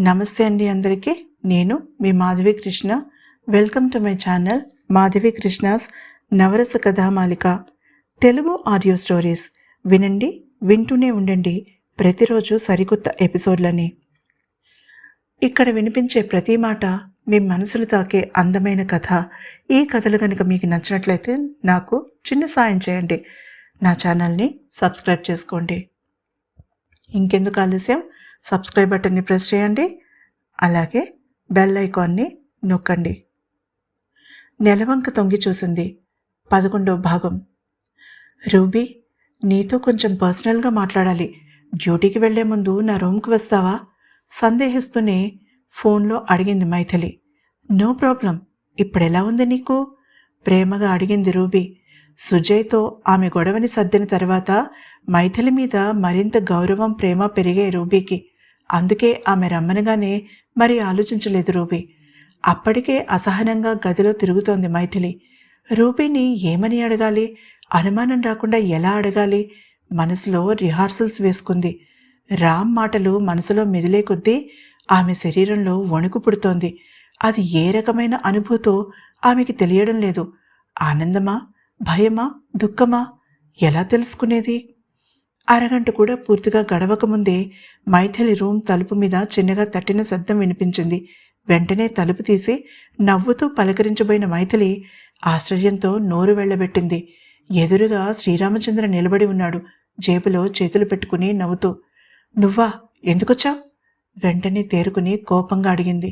నమస్తే అండి అందరికీ. నేను మీ Madhavi Krishna. Welcome to my channel Madhavi Krishna's Navarasa Kathamalika. Telugu audio stories వినండి వింటూనే ఉండండి. ప్రతిరోజు సరికొత్త ఎపిసోడ్లని. ఇక్కడ వినిపించే ప్రతి మాట మీ మనసులు తాకే అందమైన కథ. ఈ కథలు కనుక మీకు నచ్చినట్లయితే నాకు చిన్న సాయం చేయండి. నా ఛానల్ని సబ్స్క్రైబ్ చేసుకోండి. ఇంకెందుకు ఆలస్యం? సబ్స్క్రైబ్ బటన్ని ప్రెస్ చేయండి. అలాగే బెల్ ఐకాన్ని నొక్కండి. నెలవంక తొంగి చూసింది పదకొండో భాగం. రూబీ నీతో కొంచెం పర్సనల్గా మాట్లాడాలి. డ్యూటీకి వెళ్ళే ముందు నా రూమ్కి వస్తావా? సందేహిస్తూనే ఫోన్లో అడిగింది మైథిలి. No problem. ఇప్పుడెలా ఉంది నీకు? ప్రేమగా అడిగింది రూబీ. సుజయ్తో ఆమె గొడవని సర్దిన తర్వాత మైథిలి మీద మరింత గౌరవం ప్రేమ పెరిగే రూబీకి. అందుకే ఆమె రమ్మనగానే మరి ఆలోచించలేదు రూబీ అప్పటికే అసహనంగా గదిలో తిరుగుతోంది మైథిలి. రూబీని ఏమని అడగాలి? అనుమానం రాకుండా ఎలా అడగాలి? మనసులో రిహార్సల్స్ వేసుకుంది. రామ్ మాటలు మనసులో మెదిలే కొద్దీ ఆమె శరీరంలో వణుకు పుడుతోంది. అది ఏ రకమైన అనుభూతో ఆమెకి తెలియడం లేదు. ఆనందమా? భయమా? దుఃఖమా? ఎలా తెలుసుకునేది? అరగంట కూడా పూర్తిగా గడవకముందే మైథిలి రూమ్ తలుపు మీద చిన్నగా తట్టిన శబ్దం వినిపించింది. వెంటనే తలుపు తీసి నవ్వుతూ పలకరించబోయిన మైథిలి ఆశ్చర్యంతో నోరు వెళ్ళబెట్టింది. ఎదురుగా శ్రీరామచంద్ర నిలబడి ఉన్నాడు. జేబులో చేతులు పెట్టుకుని నవ్వుతూ నువ్వా? ఎందుకొచ్చావు? వెంటనే తేరుకుని కోపంగా అడిగింది.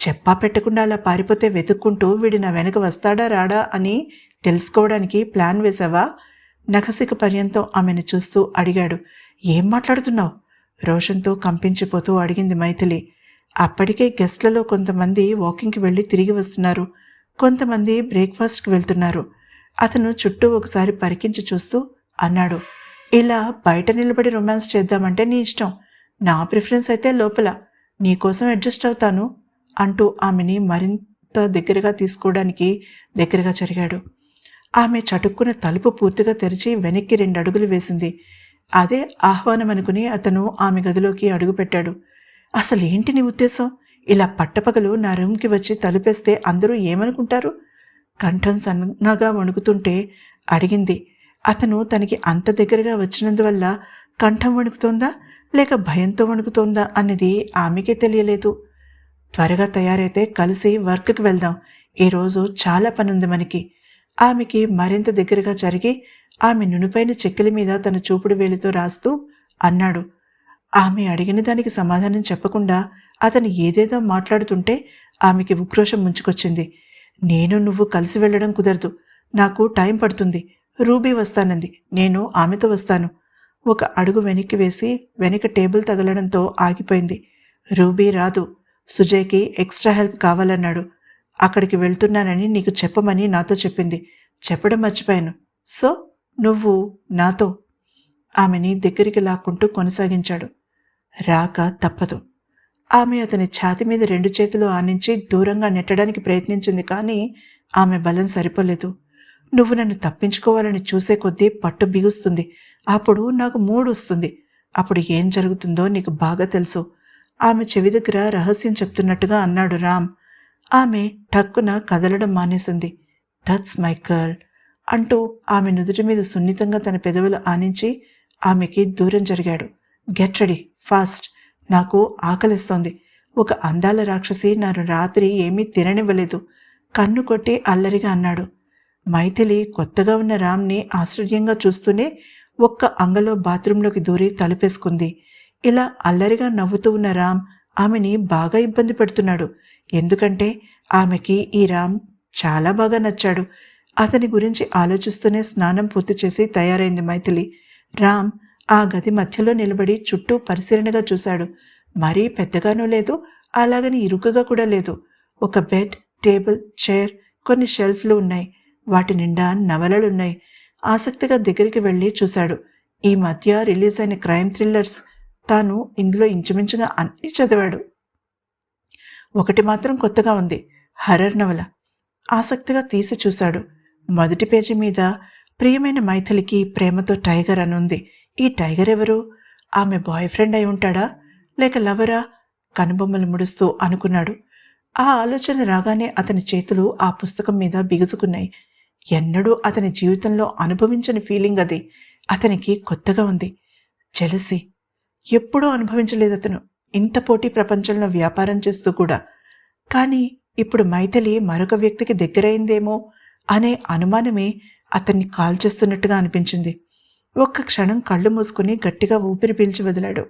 చెప్పా పెట్టకుండా అలా పారిపోతే వెతుక్కుంటూ వీడి నా వెనక వస్తాడా రాడా అని తెలుసుకోవడానికి ప్లాన్ వేసావా నఖసిక పర్యంతం ఆమెను చూస్తూ అడిగాడు ఏం మాట్లాడుతున్నావు? రోషన్తో కంపించిపోతూ అడిగింది మైథిలి. అప్పటికే గెస్ట్లలో కొంతమంది వాకింగ్కి వెళ్ళి తిరిగి వస్తున్నారు. కొంతమంది బ్రేక్ఫాస్ట్కి వెళ్తున్నారు. అతను చుట్టూ ఒకసారి పరికించి చూస్తూ అన్నాడు ఇలా బయట నిలబడి రొమాన్స్ చేద్దామంటే నీ ఇష్టం. నా ప్రిఫరెన్స్ అయితే లోపల. నీకోసం అడ్జస్ట్ అవుతాను అంటూ ఆమెని మరింత దగ్గరగా తీసుకోవడానికి దగ్గరగా జరిగాడు. ఆమె చటుక్కున తలుపు పూర్తిగా తెరిచి వెనక్కి రెండు అడుగులు వేసింది. అదే ఆహ్వానం అనుకుని అతను ఆమె గదిలోకి అడుగుపెట్టాడు. అసలు ఏంటి నీ ఉద్దేశం? ఇలా పట్టపగలు నా రూమ్కి వచ్చి తలుపేస్తే అందరూ ఏమనుకుంటారు? కంఠం సన్నగా వణుకుతుంటే అడిగింది. అతను తనకి అంత దగ్గరగా వచ్చినందువల్ల కంఠం వణుకుతోందా? లేక భయంతో వణుకుతోందా? అన్నది ఆమెకే తెలియలేదు. త్వరగా తయారైతే కలిసి వర్క్కి వెళ్దాం. ఈరోజు చాలా పనుంది మనకి. ఆమెకి మరింత దగ్గరగా జరిగి ఆమె నునుపైన చెక్కిల మీద తన చూపుడు వేలితో రాస్తూ అన్నాడు. ఆమె అడిగిన దానికి సమాధానం చెప్పకుండా అతను ఏదేదో మాట్లాడుతుంటే ఆమెకి ఉక్రోషం ముంచుకొచ్చింది. నేను నువ్వు కలిసి వెళ్ళడం కుదరదు. నాకు టైం పడుతుంది. రూబీ వస్తానంది. నేను ఆమెతో వస్తాను. ఒక అడుగు వెనక్కి వేసి వెనక టేబుల్ తగలడంతో ఆగిపోయింది. రూబీ రాదు. సుజయ్కి ఎక్స్ట్రా హెల్ప్ కావాలన్నాడు. అక్కడికి వెళ్తున్నానని నీకు చెప్పమని నాతో చెప్పింది. చెప్పడం మర్చిపోయాను. సో నువ్వు నాతో? ఆమెని దగ్గరికి లాక్కుంటూ కొనసాగించాడు. రాక తప్పదు. ఆమె అతని ఛాతి మీద రెండు చేతులు ఆనించి దూరంగా నెట్టడానికి ప్రయత్నించింది కానీ ఆమె బలం సరిపోలేదు. నువ్వు నన్ను తప్పించుకోవాలని చూసే కొద్దీ పట్టు బిగుస్తుంది. అప్పుడు నాకు మూడు వస్తుంది. అప్పుడు ఏం జరుగుతుందో నీకు బాగా తెలుసు. ఆమె చెవి దగ్గర రహస్యం చెప్తున్నట్టుగా అన్నాడు రామ్. ఆమె టక్కున కదలడం మానేసింది. దట్స్ మై గర్ల్ అంటూ ఆమె నుదుటి మీద సున్నితంగా తన పెదవులు ఆనించి ఆమెకి దూరం జరిగాడు. గెట్ రెడీ ఫాస్ట్ నాకు ఆకలిస్తోంది. ఒక అందాల రాక్షసి నన్ను రాత్రి ఏమీ తిననివ్వలేదు. కన్ను కొట్టి అల్లరిగా అన్నాడు. మైథిలి కొత్తగా ఉన్న రామ్ని ఆశ్చర్యంగా చూస్తూనే ఒక్క అంగలో బాత్రూంలోకి దూరి తలుపేసుకుంది. ఇలా అల్లరిగా నవ్వుతూ ఉన్న రామ్ ఆమెని బాగా ఇబ్బంది పెడుతున్నాడు. ఎందుకంటే ఆమెకి ఈ రామ్ చాలా బాగా నచ్చాడు. అతని గురించి ఆలోచిస్తూనే స్నానం పూర్తి చేసి తయారైంది మైథిలి. రామ్ ఆ గది మధ్యలో నిలబడి చుట్టూ పరిశీలనగా చూశాడు. మరీ పెద్దగానూ లేదు అలాగని ఇరుకుగా కూడా లేదు. ఒక బెడ్ టేబుల్ చైర్ కొన్ని షెల్ఫ్లు ఉన్నాయి. వాటి నిండా నవలలున్నాయి. ఆసక్తిగా దగ్గరికి వెళ్ళి చూశాడు. ఈ మధ్య రిలీజ్ అయిన క్రైమ్ థ్రిల్లర్స్. తాను ఇందులో ఇంచుమించుగా అన్నీ చదివాడు. ఒకటి మాత్రం కొత్తగా ఉంది. హర్రర్ నవల. ఆసక్తిగా తీసి చూశాడు. మొదటి పేజీ మీద ప్రియమైన మైథిలికి ప్రేమతో టైగర్ అని ఉంది. ఈ టైగర్ ఎవరు? ఆమె బాయ్ ఫ్రెండ్ అయి ఉంటాడా? లేక లవరా? కనుబొమ్మలు ముడుస్తూ అనుకున్నాడు. ఆ ఆలోచన రాగానే అతని చేతులు ఆ పుస్తకం మీద బిగుసుకున్నాయి. ఎన్నడూ అతని జీవితంలో అనుభవించని ఫీలింగ్ అది. అతనికి కొత్తగా ఉంది. జెలసి. ఎప్పుడూ అనుభవించలేదు అతను ఇంత పోటీ ప్రపంచంలో వ్యాపారం చేస్తూ కూడా. కానీ ఇప్పుడు మైథిలి మరొక వ్యక్తికి దగ్గరైందేమో అనే అనుమానమే అతన్ని కాల్చేస్తున్నట్టుగా అనిపించింది. ఒక్క క్షణం కళ్ళు మూసుకుని గట్టిగా ఊపిరి పీల్చి వదిలాడు.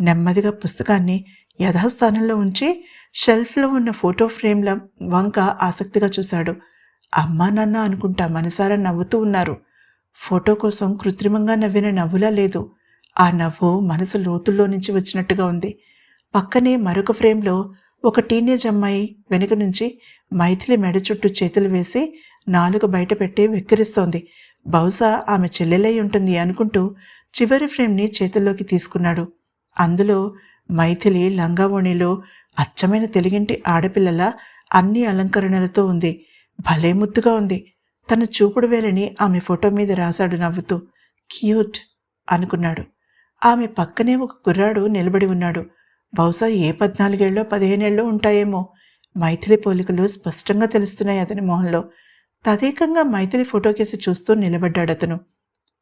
నెమ్మదిగా పుస్తకాన్ని యథాస్థానంలో ఉంచి షెల్ఫ్లో ఉన్న ఫోటో ఫ్రేమ్ల వంక ఆసక్తిగా చూశాడు. అమ్మా నాన్న అనుకుంటా మనసారా నవ్వుతూ ఉన్నారు. ఫోటో కోసం కృత్రిమంగా నవ్విన నవ్వులా లేదు. ఆ నవ్వు మనసు లోతుల్లో నుంచి వచ్చినట్టుగా ఉంది. పక్కనే మరొక ఫ్రేమ్లో ఒక టీనేజ్ అమ్మాయి వెనుక నుంచి మైథిలి మెడ చుట్టూ చేతులు వేసి నాలుగు బయట పెట్టి వెక్కిరిస్తోంది. బహుశా ఆమె చెల్లెలై ఉంటుంది అనుకుంటూ చివరి ఫ్రేమ్ని చేతుల్లోకి తీసుకున్నాడు. అందులో మైథిలి లంగావోణిలో అచ్చమైన తెలుగింటి ఆడపిల్లల అన్ని అలంకరణలతో ఉంది. భలే ముద్దుగా ఉంది. తన చూపుడు వేలని ఆమె ఫోటో మీద రాశాడు నవ్వుతూ. క్యూట్ అనుకున్నాడు. ఆమె పక్కనే ఒక కుర్రాడు నిలబడి ఉన్నాడు. బహుశా ఏ పద్నాలుగేళ్ళో పదిహేనేళ్ళో ఉంటాయేమో. మైథిలి పోలికలు స్పష్టంగా తెలుస్తున్నాయి అతని మొహంలో. తదేకంగా మైథిలి ఫోటో కేసి చూస్తూ నిలబడ్డాడు అతను.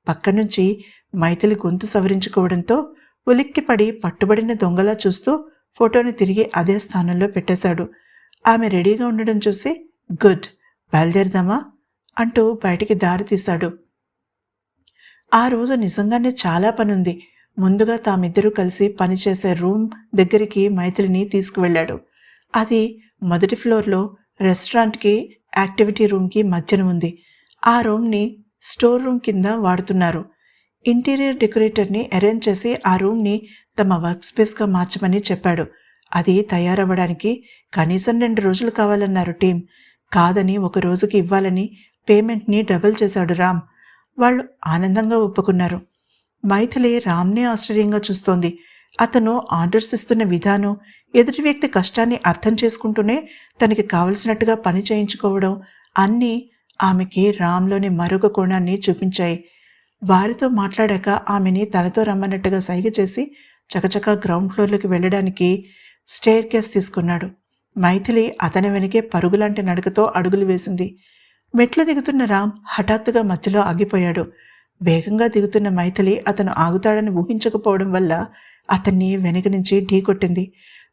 పక్క నుంచి మైథిలి గొంతు సవరించుకోవడంతో ఉలిక్కిపడి పట్టుబడిన దొంగలా చూస్తూ ఫోటోని తిరిగి అదే స్థానంలో పెట్టేశాడు. ఆమె రెడీగా ఉండడం చూసి గుడ్ బయలుదేరదామా? అంటూ బయటికి దారి తీశాడు. ఆ రోజు నిజంగానే చాలా పనుంది. ముందుగా తామిద్దరూ కలిసి పనిచేసే రూమ్ దగ్గరికి మైథిలిని తీసుకువెళ్ళాడు. అది మొదటి ఫ్లోర్లో రెస్టారెంట్కి యాక్టివిటీ రూమ్కి మధ్యన ఉంది. ఆ రూమ్ని స్టోర్ రూమ్ కింద వాడుతున్నారు. ఇంటీరియర్ డెకరేటర్ని అరేంజ్ చేసి ఆ రూమ్ని తమ వర్క్ స్పేస్గా మార్చమని చెప్పాడు. అది తయారవ్వడానికి కనీసం రెండు రోజులు కావాలన్నారు టీం కాదని ఒక రోజుకి ఇవ్వాలని పేమెంట్ని డబుల్ చేశాడు రామ్. వాళ్ళు ఆనందంగా ఒప్పుకున్నారు. మైథిలి రామ్నే ఆశ్చర్యంగా చూస్తోంది. అతను ఆర్డర్స్ ఇస్తున్న విధానం ఎదుటి వ్యక్తి కష్టాన్ని అర్థం చేసుకుంటూనే తనకి కావలసినట్టుగా పని చేయించుకోవడం అన్నీ ఆమెకి రామ్లోని మరొక కోణాన్ని చూపించాయి. వారితో మాట్లాడాక ఆమెని తనతో రమ్మన్నట్టుగా సైగ చేసి చకచక గ్రౌండ్ ఫ్లోర్లోకి వెళ్ళడానికి స్టేర్ కేస్ తీసుకున్నాడు. మైథిలి అతని వెనకే పరుగులాంటి నడకతో అడుగులు వేసింది. మెట్లు దిగుతున్న రామ్ హఠాత్తుగా మధ్యలో ఆగిపోయాడు. వేగంగా దిగుతున్న మైథిలి అతను ఆగుతాడని ఊహించకపోవడం వల్ల అతన్ని వెనక నుంచి ఢీకొట్టింది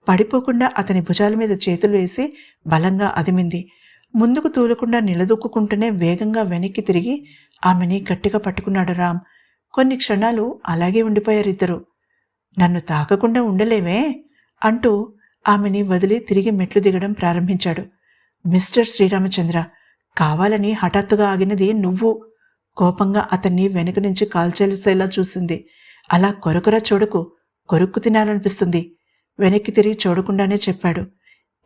పడిపోకుండా అతని భుజాల మీద చేతులు వేసి బలంగా అదిమింది. ముందుకు తూలకుండా నిలదొక్కుంటూనే వేగంగా వెనక్కి తిరిగి ఆమెని గట్టిగా పట్టుకున్నాడు రామ్. కొన్ని క్షణాలు అలాగే ఉండిపోయారు ఇద్దరు. నన్ను తాకకుండా ఉండలేవే అంటూ ఆమెని వదిలి తిరిగి మెట్లు దిగడం ప్రారంభించాడు. మిస్టర్ శ్రీరామచంద్ర కావాలని హఠాత్తుగా ఆగినది నువ్వు. కోపంగా అతన్ని వెనుక నుంచి కాల్చేసేలా చూసింది. అలా కొరకొర చూడకు కొరుక్కు తినాలనిపిస్తుంది. వెనక్కి తిరిగి చూడకుండానే చెప్పాడు.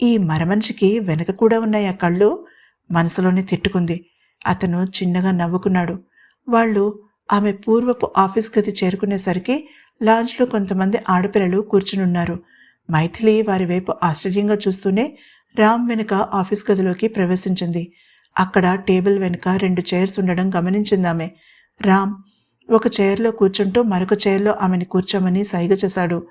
ఈ మరమనిషికి వెనక కూడా ఉన్నాయి ఆ కళ్ళు? మనసులోనే తిట్టుకుంది. అతను చిన్నగా నవ్వుకున్నాడు. వాళ్ళు ఆమె పూర్వపు ఆఫీస్ గది చేరుకునేసరికి లాంజ్లో కొంతమంది ఆడపిల్లలు కూర్చునున్నారు. మైథిలి వారి వైపు ఆశ్చర్యంగా చూస్తూనే రామ్ వెనుక ఆఫీస్ గదిలోకి ప్రవేశించింది. అక్కడ టేబుల్ వెనుక రెండు చైర్స్ ఉండడం గమనించిందామె. రామ్ ఒక చైర్లో కూర్చుంటూ మరొక చైర్లో ఆమెని కూర్చోమని సైగ చేశాడు.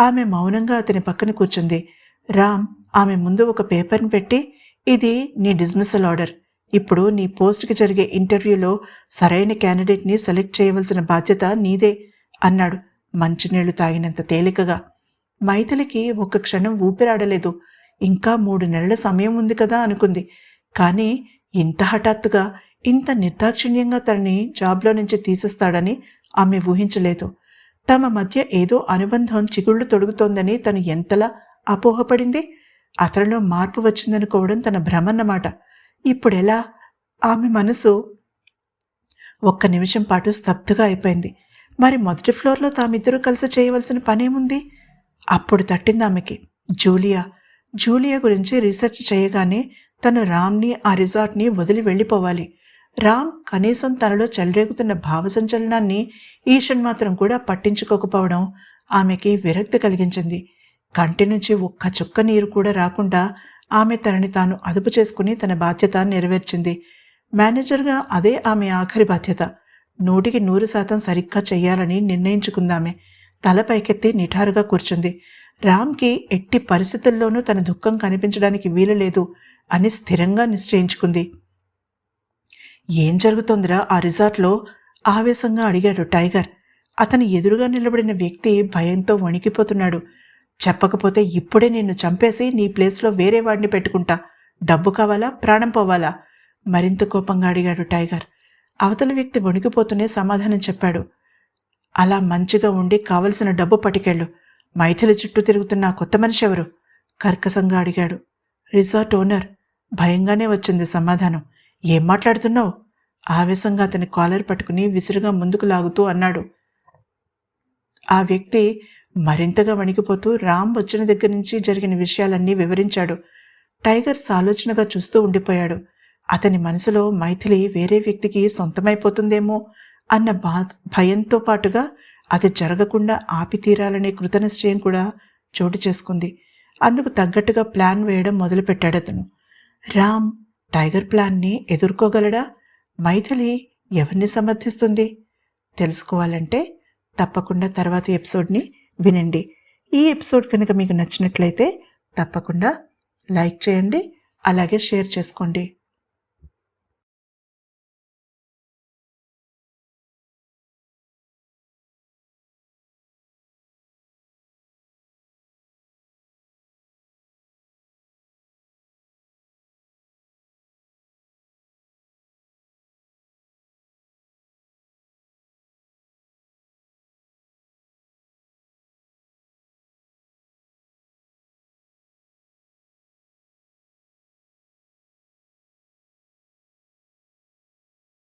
ఆమె మౌనంగా అతని పక్కన కూర్చుంది. రామ్ ఆమె ముందు ఒక పేపర్ని పెట్టి ఇది నీ డిస్మిసల్ ఆర్డర్. ఇప్పుడు నీ పోస్ట్కి జరిగే ఇంటర్వ్యూలో సరైన క్యాండిడేట్ని సెలెక్ట్ చేయవలసిన బాధ్యత నీదే అన్నాడు మంచినీళ్ళు తాగినంత తేలికగా. మైథిలికి ఒక క్షణం ఊపిరాడలేదు. ఇంకా మూడు నెలల సమయం ఉంది కదా అనుకుంది. కానీ ఇంత హఠాత్తుగా ఇంత నిర్దాక్షిణ్యంగా తనని జాబ్లో నుంచి తీసేస్తాడని ఆమె ఊహించలేదు. తమ మధ్య ఏదో అనుబంధం చిగుళ్ళు తొడుగుతోందని తను ఎంతలా అపోహపడింది? అతనిలో మార్పు వచ్చిందనుకోవడం తన భ్రమన్నమాట. ఇప్పుడెలా? ఆమె మనసు ఒక్క నిమిషం పాటు స్తబ్దుగా అయిపోయింది. మరి మొదటి ఫ్లోర్లో తామిద్దరూ కలిసి చేయవలసిన పనేముంది? అప్పుడు తట్టింది ఆమెకి. జూలియా. జూలియా గురించి రీసెర్చ్ చేయగానే తను రామ్ని ఆ రిసార్ట్ని వదిలి వెళ్ళిపోవాలి. రామ్ కనీసం తనలో చెలరేగుతున్న భావసంచలనాన్ని ఈషన్ మాత్రం కూడా పట్టించుకోకపోవడం ఆమెకి విరక్తి కలిగించింది. కంటి నుంచి ఒక్క చుక్క నీరు కూడా రాకుండా ఆమె తనని తాను అదుపు చేసుకుని తన బాధ్యత నెరవేర్చింది. మేనేజర్గా అదే ఆమె ఆఖరి బాధ్యత. నూటికి నూరు శాతం సరిగ్గా చేయాలని నిర్ణయించుకుందామె. తల పైకెత్తి నిఠారుగా కూర్చుంది. రామ్కి ఎట్టి పరిస్థితుల్లోనూ తన దుఃఖం కనిపించడానికి వీలు లేదు అని స్థిరంగా నిశ్చయించుకుంది. ఏం జరుగుతోందిరా ఆ రిజార్ట్లో ఆవేశంగా అడిగాడు టైగర్. అతని ఎదురుగా నిలబడిన వ్యక్తి భయంతో వణికిపోతున్నాడు. చెప్పకపోతే ఇప్పుడే నిన్ను చంపేసి నీ ప్లేస్లో వేరే వాడిని పెట్టుకుంటా. డబ్బు కావాలా? ప్రాణం పోవాలా? మరింత కోపంగా అడిగాడు టైగర్. అవతల వ్యక్తి వణికిపోతూనే సమాధానం చెప్పాడు. అలా మంచిగా ఉండి కావలసిన డబ్బు పట్టుకెళ్ళు. మైథిలి చుట్టూ తిరుగుతున్న కొత్త మనిషి ఎవరు? కర్కసంగా అడిగాడు. Resort owner. భయంగానే వచ్చింది సమాధానం. ఏం మాట్లాడుతున్నావు? ఆవేశంగా అతని కాలర్ పట్టుకుని విసురుగా ముందుకు లాగుతూ అన్నాడు. ఆ వ్యక్తి మరింతగా వణికిపోతూ రామ్ వచ్చిన దగ్గర నుంచి జరిగిన విషయాలన్నీ వివరించాడు. టైగర్ సాలోచనగా చూస్తూ ఉండిపోయాడు. అతని మనసులో మైథిలి వేరే వ్యక్తికి సొంతమైపోతుందేమో అన్న బా భయంతో పాటుగా అది జరగకుండా ఆపి తీరాలనే కృతనిశ్చయం కూడా చోటు చేసుకుంది. అందుకు తగ్గట్టుగా ప్లాన్ వేయడం మొదలుపెట్టాడు అతను. రామ్ టైగర్ ప్లాన్ని ఎదుర్కోగలడా? మైథిలి ఎవరిని సమర్థిస్తుంది? తెలుసుకోవాలంటే తప్పకుండా తర్వాత ఎపిసోడ్ని వినండి. ఈ ఎపిసోడ్ కనుక మీకు నచ్చినట్లయితే తప్పకుండా లైక్ చేయండి అలాగే షేర్ చేసుకోండి.